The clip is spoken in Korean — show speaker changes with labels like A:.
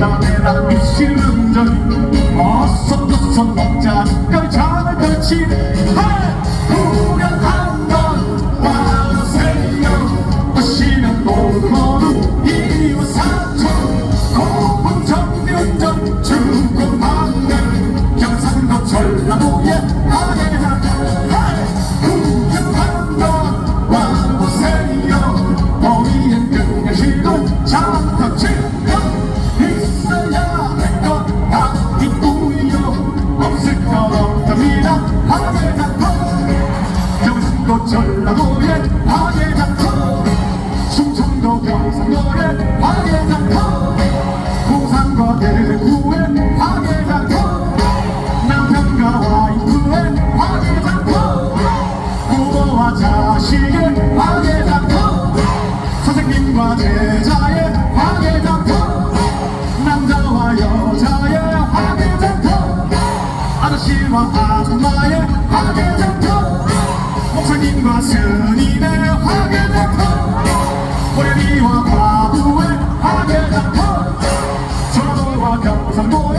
A: 사투리 잡다내라 입시름적 전라도에 아내나 충청도 경상도에 아내나 부산과 대구에 화개장터 남편과 와이프의 화개장터 부모와 자식의 화개장터 선생님과 제자의 화개장터 남자와 여자의 화개장터 아저씨와 목사님과 스님의 화개장터 고래비와 과부의 화개장터 전라도와 경상도의 화개장터